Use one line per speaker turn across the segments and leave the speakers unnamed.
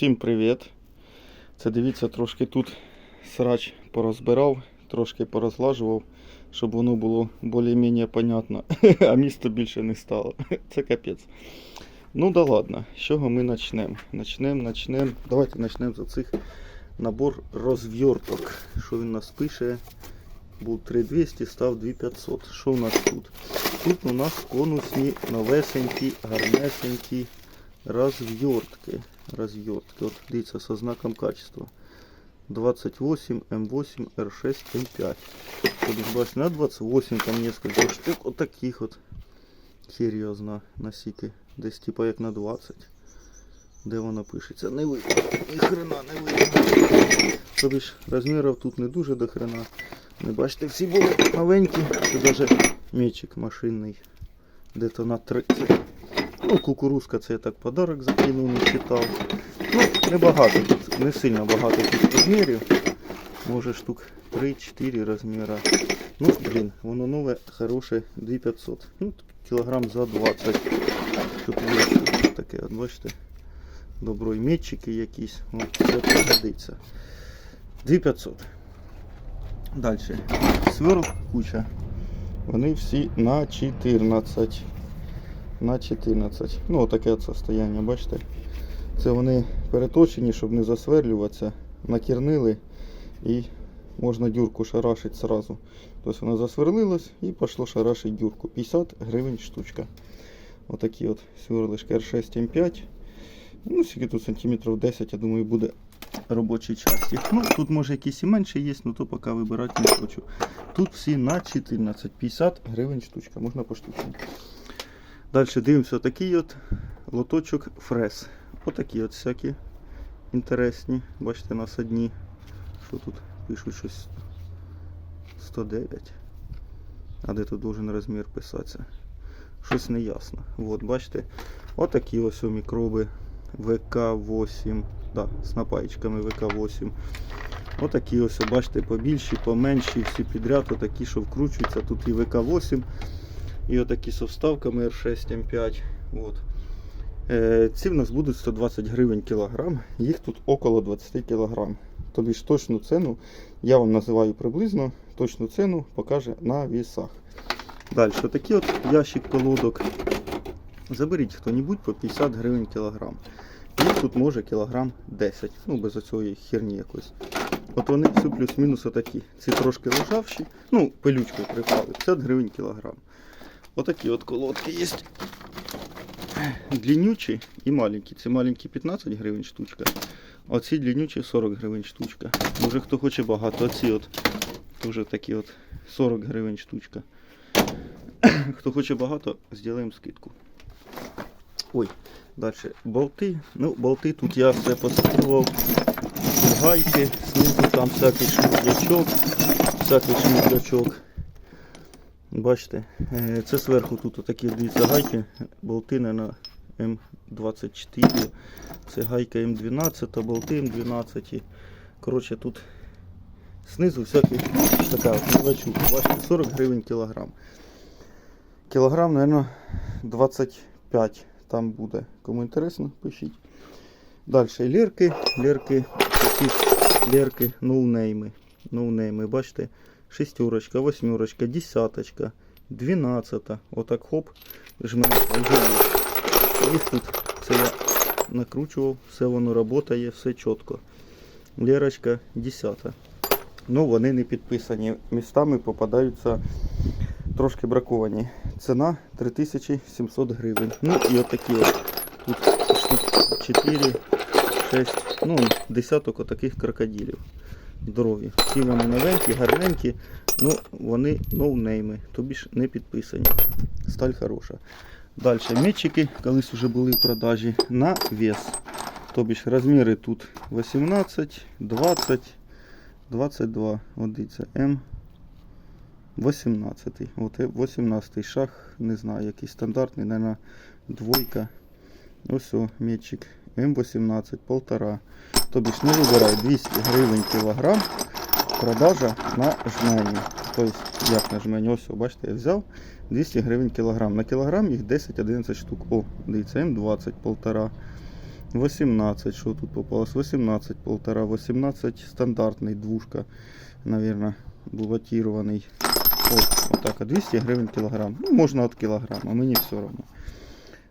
Всім привіт! Це дивіться, трошки тут срач порозбирав, трошки порозлажував, щоб воно було більш-менш понятно, а місто більше не стало. Це капець. Ну да ладно, з чого ми почнемо? Начнемо, начнемо. Давайте почнемо з цих набор розв'ерток. Що він нас пише? Був 3200, став 2500. Що у нас тут? Тут у нас конусні, новесенькі, гарнесенькі розвертки. Розвертки. От дивіться, со знаком качества. 28 М8 R6 М5. Тобто, бачите, на 28 там несколько штук от таких от. Серйозно, насіки. Десь типа як на 20. Де воно пишеться? Не видно. Ні хрена не видно. Тобто ж розмірів тут не дуже до хрена. Не бачите, всі були новенькі. Це навіть мечик машинний. Де-то на 30. Ну, кукурузка це я так подарок закинув, не читав. Ну, небагато не сильно багато тут розмірів. Може штук 3-4 розміра. Ну, блін, воно нове, хороше, 2500. Ну, кілограм за 20. Тут є таке, от бачите. Добро метчики якісь. От, це пригодиться. 2500. Далі. Сверл куча. Вони всі на 14 на 14. Ну, отаке от состояння, бачите? Це вони переточені, щоб не засверлюватися. Накірнили і можна дюрку шарашити сразу. Тобто вона засверлилась і пішло шарашити дюрку. 50 гривень штучка. Отакі от сверлишки R6 M5. Ну, скільки тут сантиметрів 10, я думаю, буде робочій часті. Ну, тут може якісь і менше є, але то поки вибирати не хочу. Тут всі на 14, 50 гривень штучка, можна поштучно. Далі дивимося такий от лоточок фрез. Отакі от всякі інтересні. Бачите, нас одні. Що тут пишуть щось 109. А де тут должен розмір писатися? Щось не ясно. От, бачите, отакі ось у мікроби ВК8. Да, з напаєчками ВК8. Отакі ось, бачите, побільші, поменші, всі підряд, отакі, що вкручуються. Тут і ВК8. І отакі з вставками R6 M5. От. Е, ці в нас будуть 120 гривень кілограм, їх тут около 20 кілограм. Тобі ж точну ціну я вам називаю приблизно, точну ціну покаже на вісах. Далі, отакий от ящик колодок. Заберіть хто-небудь по 50 гривень кілограм. Їх тут може кілограм 10, ну без оцієї херні якоїсь. От вони всі плюс-мінус отакі. Ці трошки лежавші, ну, пилючкою припали, 50 гривень кілограм. Отакі от колодки є. Длиннючі і маленькі. Ці маленькі 15 гривень штучка. А ці длиннючі 40 гривень штучка. Може хто хоче багато. Оці от теж такі от 40 гривень штучка. Хто хоче багато, зробимо скидку. Ой, далі болти. Ну, болти тут я все поставив. Гайки, знизу там всякий шмутлячок, всякий шмутлячок. Бачите, е, це зверху тут такі дивіться гайки, болти на М24, це гайка М12, болти М12. Коротше, тут знизу всякий така от. Бачите, 40 гривень кілограм. Кілограм, мабуть, 25 там буде. Кому інтересно, пишіть. Далі лірки, лірки, такі лірки, ноунейми. Ноунейми, бачите? Шестерочка, восьмерочка, десяточка, двенадцата. Отак хоп, жмемо. Їх тут це я накручував, все воно працює, все чітко. Лерочка 10. Ну, вони не підписані. Містами попадаються трошки браковані. Ціна 3700 гривень. Ну і отакі от. Тут штук 4, 6, ну, десяток отаких крокодилів здорові. Всі вони новенькі, гарненькі, ну вони ноунейми, тобі ж не підписані. Сталь хороша. Далі метчики, колись вже були в продажі на вес. Тобі ж розміри тут 18, 20, 22. От дивіться, М. 18. От 18 шаг, не знаю, який стандартний, мабуть, двойка. Ось о, метчик. М18, полтора. Тобі ж не вибирай 200 гривень кілограм. Продажа на жмені. Тобто, як на жмені, ось, бачите, я взяв 200 гривень кілограм. На кілограм їх 10-11 штук. О, дивіться, М20, полтора. 18, що тут попалось? 18, полтора, 18 стандартний, двушка, наверное, булатірований. От, отак, 200 гривень кілограм. Ну, можна от кілограма, мені все одно.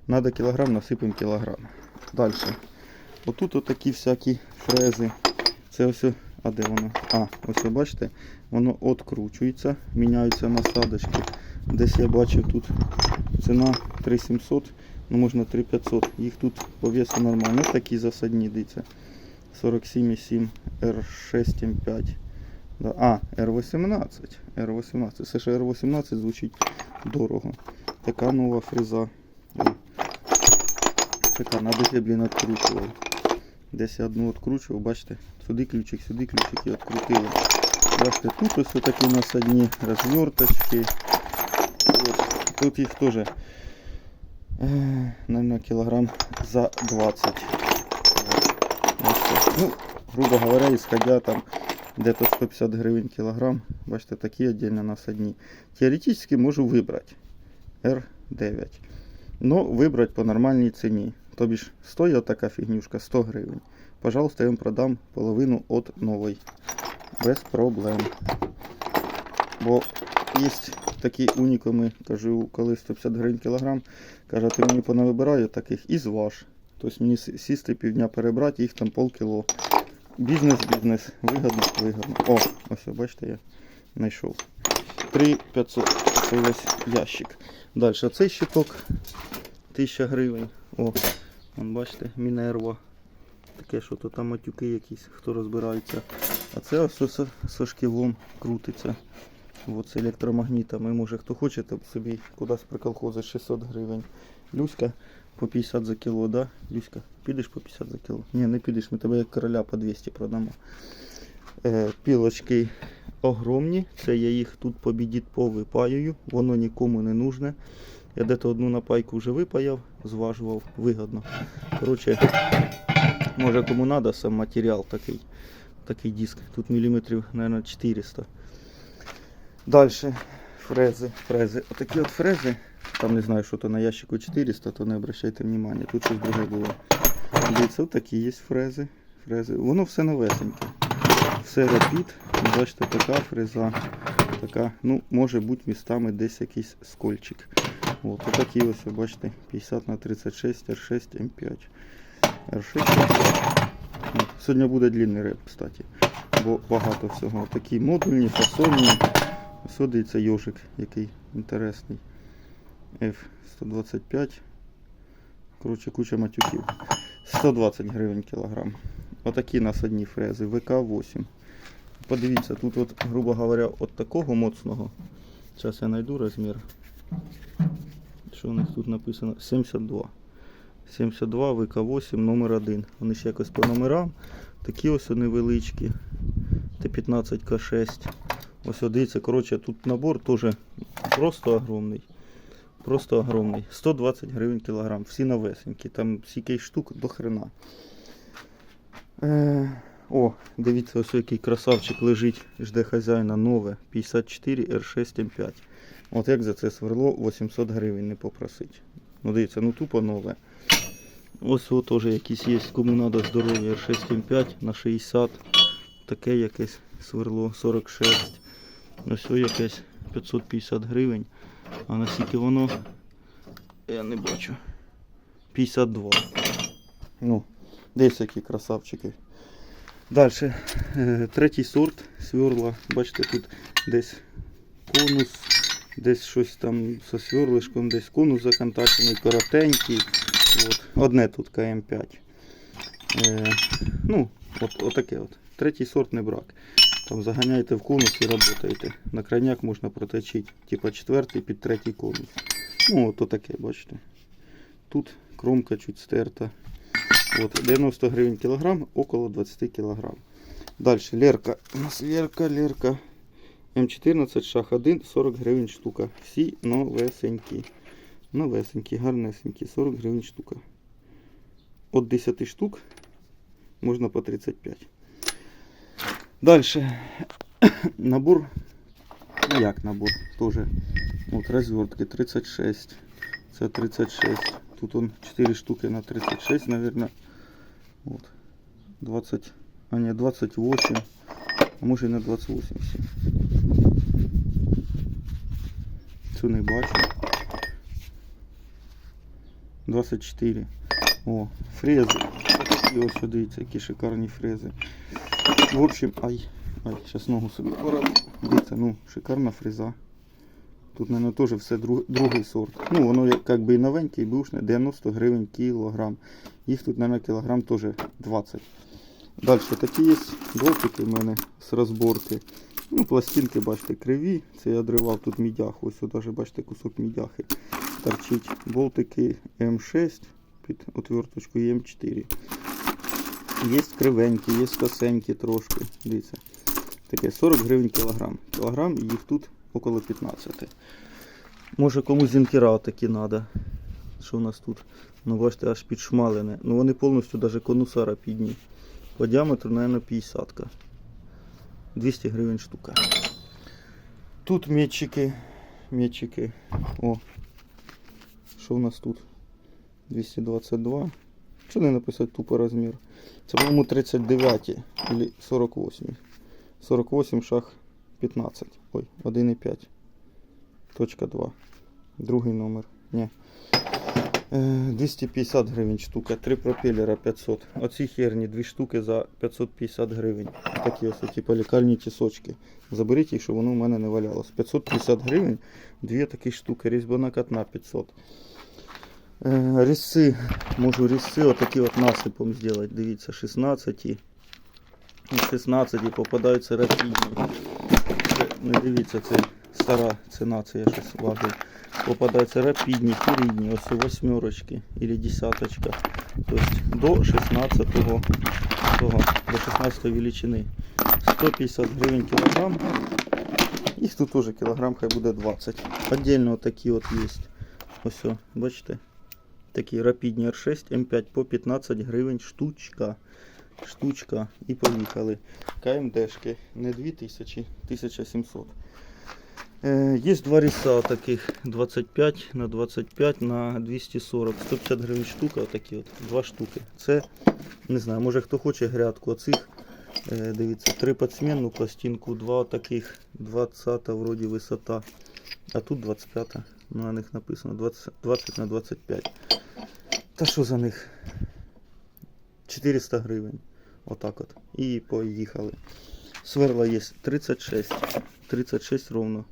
Надо кілограм, насипемо кілограм. Далі. Отут отакі всякі фрези. Це ось, а де воно? А, ось ви бачите, воно откручується, міняються насадочки. Десь я бачив тут ціна 3700, ну можна 3500. Їх тут по весу нормально. Такі засадні дивіться. 47,7 R6M5. Да. А, R18. R18. Це ще R18 звучить дорого. Така нова фреза. Шикарно, десь я, блін, відкручував. Десь я одну відкручував, бачите, сюди ключик, сюди ключик і відкрутили. Бачите, тут ось такі насадні розверточки. Тут їх теж, е, наверное, кілограм за 20. От. Ну, грубо говоря, исходя там где-то 150 гривень кілограм. Бачите, такі отдельно насадні. Теоретически можу вибрати R9. Ну, вибрати по нормальній ціні. Тобі ж стоїть така фігнюшка 100 гривень. Пожалуйста, я вам продам половину от нової. Без проблем. Бо є такі унікуми, кажу, коли 150 гривень кілограм. Каже, ти мені понавибираю таких і зваж. Тобто мені сісти півдня перебрати, їх там полкіло. Бізнес, бізнес, вигодно, вигодно. О, ось бачите, я знайшов. 3500. Це весь ящик. Далі, цей щиток 1000 гривень. О, вон бачите, Мінерва. Таке, що то там матюки якісь, хто розбирається. А це ось со шківом крутиться. От з електромагнітами. Може хто хоче, то собі кудись приколхозить 600 гривень. Люська по 50 за кіло, да? Люська, підеш по 50 за кіло? Ні, не підеш, ми тебе як короля по 200 продамо. Е, пілочки огромні. Це я їх тут по біді повипаюю. Воно нікому не нужне. Я дето одну напайку вже випаяв, зважував, вигодно. Коротше, може кому треба сам матеріал такий. Такий диск. Тут міліметрів, мабуть, 400. Далі фрези, фрези. Отакі от фрези. Там не знаю, що то на ящику 400, то не обращайте внимання. Тут щось друге було. Дивіться, такі є фрези. фрези. Воно все новесеньке. Все рапід. Бачите, така фреза. Така, ну, може бути містами десь якийсь скольчик. От, отакі ось, бачите, 50 на 36 R6 M5. R6 От, Сьогодні буде длинний реп, кстати. Бо багато всього. Такі модульні, фасонні. Ось от дивіться йожик, який інтересний. F125. Коротше, куча матюків. 120 гривень кілограм. Отакі насадні фрези. ВК-8. Подивіться, тут, от, грубо говоря, от такого моцного. Зараз я знайду розмір. Що у них тут написано? 72. 72 ВК8 номер 1. Вони ще якось по номерам. Такі ось невеличкі. Т15 К6. Ось дивіться, коротше, тут набор теж просто огромний. Просто огромний. 120 гривень кілограм. Всі новесенькі. Там стільки штук до хрена. Е, о, дивіться, ось який красавчик лежить, жде хазяїна нове. 54 R6 M5. От як за це сверло 800 гривень не попросить. Ну дивіться, ну тупо нове. Ось от теж якісь є, кому треба здоров'я R6 M5 на 60. Таке якесь сверло 46. Ось ось якесь 550 гривень. А наскільки воно. Я не бачу. 52. Ну, десь які красавчики. Далі. Третій сорт сверла. Бачите, тут десь конус, десь щось там со сверлишком, десь конус законтачений, коротенький. От. Одне тут КМ5. Е, ну, от, отаке от. Третій сорт не брак. Там заганяєте в конус і працюєте. На крайняк можна проточити. Типа четвертий під третій конус. Ну, от таке, бачите. Тут кромка чуть стерта. От, 90 гривень кілограм, около 20 кілограм. Далі Лерка. У нас Лерка, Лерка. М14 шах 1, 40 гривень штука. Всі новесенькі. Новесенькі, гарнесенькі, 40 гривень штука. От 10 штук можна по 35. Далі. Набор. Ну як набор? Тоже. От розвертки 36. Це 36. Тут он 4 штуки на 36, наверное. От. 20, а ні, 28, а може і не 28 всі. Цю не бачу. 24. О, фрези. І ось дивіться, які шикарні фрези. В общем, ай, ай, зараз ногу собі поранив. Дивіться, ну, шикарна фреза. Тут, мабуть, теж все друг, другий сорт. Ну, воно як, би і новеньке, і бушне, 90 гривень кілограм. Їх тут, мабуть, кілограм теж 20. Далі такі є болтики в мене з розборки. Ну, пластинки, бачите, криві. Це я дривав тут мідяху. Ось даже, бачите, кусок мідяхи торчить. Болтики М6 під отверточку і М4. Є кривенькі, є косенькі трошки. Дивіться. Таке 40 гривень кілограм. Кілограм їх тут около 15. Може комусь зінкера такі треба. Що у нас тут? Ну бачите, аж підшмалене. Ну вони повністю навіть конусара підні. По діаметру, мабуть, 50. -ка. 200 гривень штука. Тут метчики. Метчики. О. Що у нас тут? 222. Що не написати тупо розмір? Це, по-моєму, 39 або 48. 48 шаг 15. Ой, 1,5. Точка 2. Другий номер. Ні. Е, 250 гривень штука, три пропелера 500. Оці херні, дві штуки за 550 гривень. Такі ось типу лікальні тісочки. Заберіть їх, щоб воно в мене не валялось. 550 гривень, дві такі штуки, різьбана катна 500. Е, Різці, можу різці отакі от насипом зробити. Дивіться, 16 і 16 попадаються рапідні. Не дивіться, це стара ціна, це я щось важив. Попадаються рапідні, фірідні, ось восьмерочки или десяточка. Тобто до 16 того, до 16 величини. 150 гривень кілограм. Їх тут теж кілограм, хай буде 20. Отдельно такі от є. Ось, о, бачите? Такі рапідні R6 М5 по 15 гривень штучка. Штучка. І поїхали. КМДшки. Не 2000, 1700. Е, Є два ріса таких 25 на 25 на 240. 150 гривень штука, отакі от, два штуки. Це, не знаю, може хто хоче грядку оцих. Е, Дивіться, три підсмінну пластинку, два таких 20 вроді висота. А тут 25, ну, на них написано 20, 20 на 25. Та що за них? 400 гривень. Отак от. І поїхали. Сверла є 36. 36 ровно.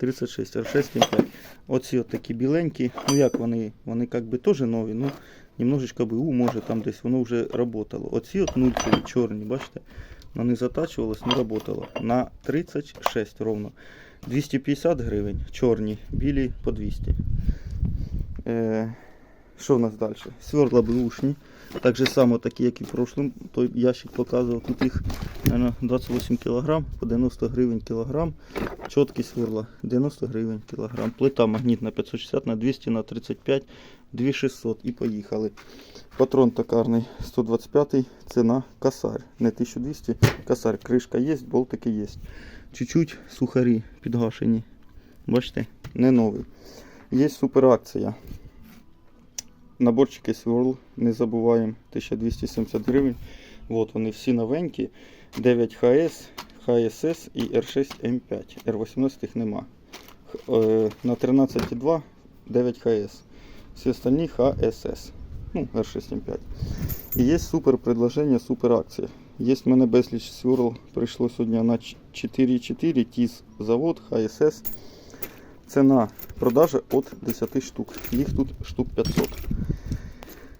36, R6 М5. Оці от такі біленькі. Ну як вони? Вони як би теж нові, ну немножечко БУ, може там десь воно вже работало. Оці от нульцеві чорні, бачите? Вони затачувалось, не работало. На 36 ровно. 250 гривень, чорні, білі по 200. Е, що в нас далі? Сверла бушні. Так же само такі, як і в прошлом, той ящик показував. Тут їх наверное, 28 кг по 90 гривень кілограм. Чоткі сверла 90 гривень кілограм. Плита магнітна 560 на 200 на 35 2600 і поїхали. Патрон токарний 125 ціна косарь. Не 1200, косарь. Кришка є, болтики є. Чуть-чуть сухарі підгашені. Бачите, не новий. Є суперакція. Наборчики сверл, не забуваємо, 1270 гривень. Вот вони всі новенькі. 9 ХС, ХСС і R6 М5. R18 їх нема. Е, На 13,2 9 ХС. Всі остальні ХСС. Ну, R6 М5. І є супер предложення, супер акція. Є в мене безліч сверл. Прийшло сьогодні на 4,4 ТІС завод ХСС. Ціна продажа від 10 штук. Їх тут штук 500.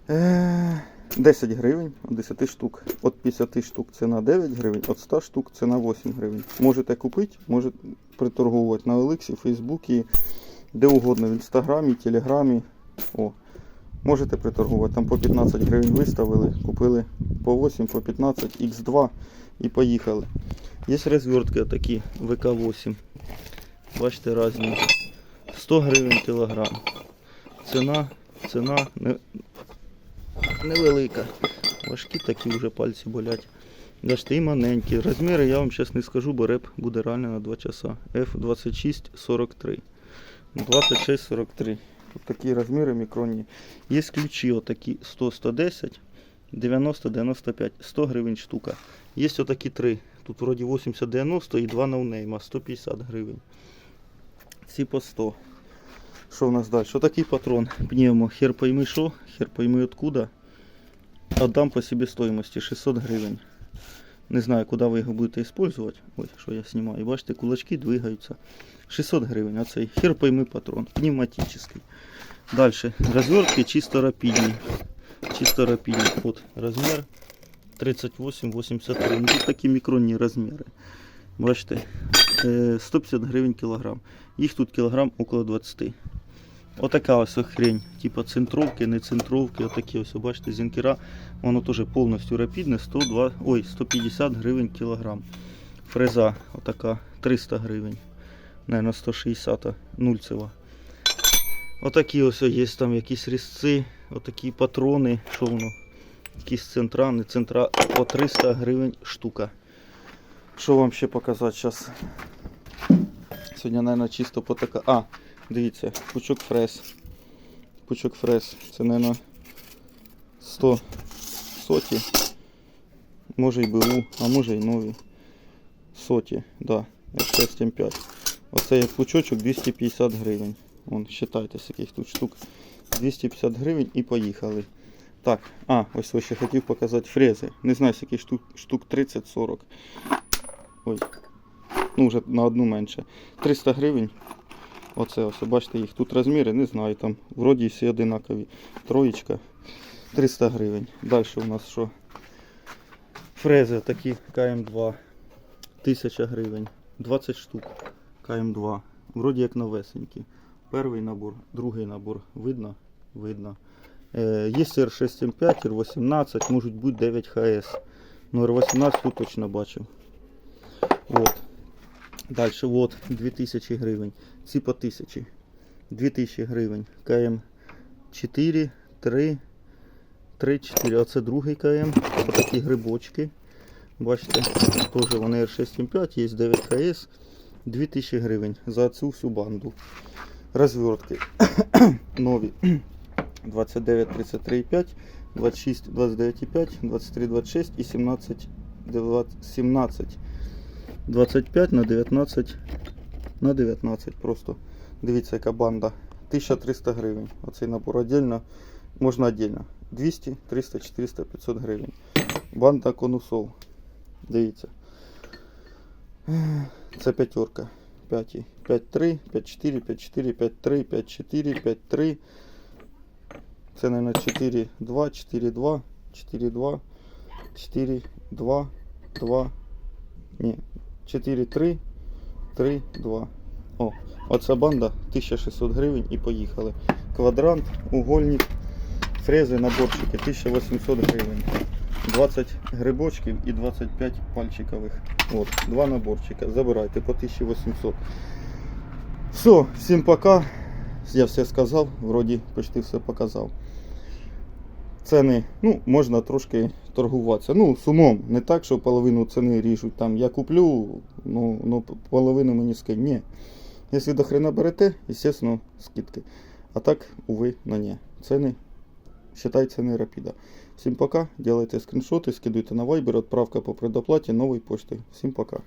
Е, 10 гривень від 10 штук. Від 50 штук ціна 9 гривень, від 100 штук ціна 8 гривень. Можете купити, можете приторговувати на Еликсі, Фейсбуці, де угодно, в Інстаграмі, Телеграмі. О, можете приторгувати. Там по 15 гривень виставили, купили по 8, по 15, Х2 і поїхали. Є розвертки такі ВК8. Бачите, різні. 100 гривень кілограм. Ціна, ціна не, невелика. Важкі такі вже пальці болять. Бачите, і маленькі. Розміри я вам зараз не скажу, бо реп буде реально на 2 часа. F2643. 2643. Тут такі розміри мікронні. Є ключі отакі 100-110. 90-95, 100 гривень штука. Є отакі три. Тут вроді 80-90 і два ноунейма, 150 гривень. Всі по 100. Що в нас далі? Що такий патрон? Пневмо. Хер пойми що, хер пойми откуда. Отдам по себестоимости 600 гривень. Не знаю, куди ви його будете использовать. Ой, що я знімаю. Бачите, кулачки двигаються. 600 гривень. А цей хер пойми патрон. Пневматический. Дальше. Развертки чисто рапидні. Чисто рапидні. От размер 38-83. Ну, тут такі мікронні розміри. Бачите, е, 150 гривень кілограм. Їх тут кілограм около 20. Отака ось хрень. Типа центровки, не центровки. Отакі ось, бачите, зінкера. Воно теж повністю рапідне. 102, ой, 150 гривень кілограм. Фреза отака 300 гривень. Наверно, 160 нульцева. Отакі ось є там якісь різці, отакі патрони. Що воно? Якісь центра, не центра по 300 гривень штука. Що вам ще показати зараз? Сьогодні, мабуть, чисто по така. А, дивіться, пучок фрез. Пучок фрез. Це, мабуть, 100 соті. Може й БУ, а може й нові. Соті, да. F6 М5. Оце як пучочок 250 гривень. Вон, считайте, яких тут штук. 250 гривень і поїхали. Так, а, ось ось ще хотів показати фрези. Не знаю, скільки штук, штук 30-40. Ой. Ну, вже на одну менше. 300 гривень. Оце ось, бачите, їх тут розміри, не знаю, там вроді всі одинакові. Троєчка. 300 гривень. Далі у нас що? Фрези такі КМ2. 1000 гривень. 20 штук. КМ2. Вроді як новесенькі. Перший набор, другий набор. Видно? Видно. Е, є R6 М5, R18, можуть бути 9 ХС. Ну R18 тут точно бачив. Вот. Далі, вот, 2000 гривень. Ці по 1000. 2000 гривень. КМ 4, 3, 3, 4. Оце другий КМ. Ось такі грибочки. Бачите, теж вони R6 М5, є 9 ХС. 2000 гривень за цю всю банду. Розвертки нові. 29, 33,5, 26, 29,5, 23, 26 і 17, 17, 25 на 19, на 19 просто. Дивіться, яка банда. 1300 гривень. Оцей набор отдельно, можна отдельно. 200, 300, 400, 500 гривень. Банда конусов. Дивіться. Це п'ятерка. 5, 5-3, 5-4, 5-4, 5-3, 5-4, 5-3. Це, мабуть, 4, 2, 4, 2, 4, 2, 4, 2, 2, ні, 4, 3, 3, 2. О, оця банда 1600 гривень і поїхали. Квадрант, угольник, фрези, наборчики 1800 гривень. 20 грибочків і 25 пальчикових. От, два наборчика. Забирайте по 1800. Все, всім пока. Я все сказав, вроді почти все показав. Ціни, ну, можна трошки торгуватися. Ну, сумом, не так, що половину ціни ріжуть. Там я куплю, ну, ну половину мені скинь. Ні. Якщо до хрена берете, звісно, скидки. А так, уви, на ні. Ціни, считай ціни рапіда. Всім пока, делайте скріншоти, скидуйте на Viber, відправка по предоплаті нової почти. Всім пока.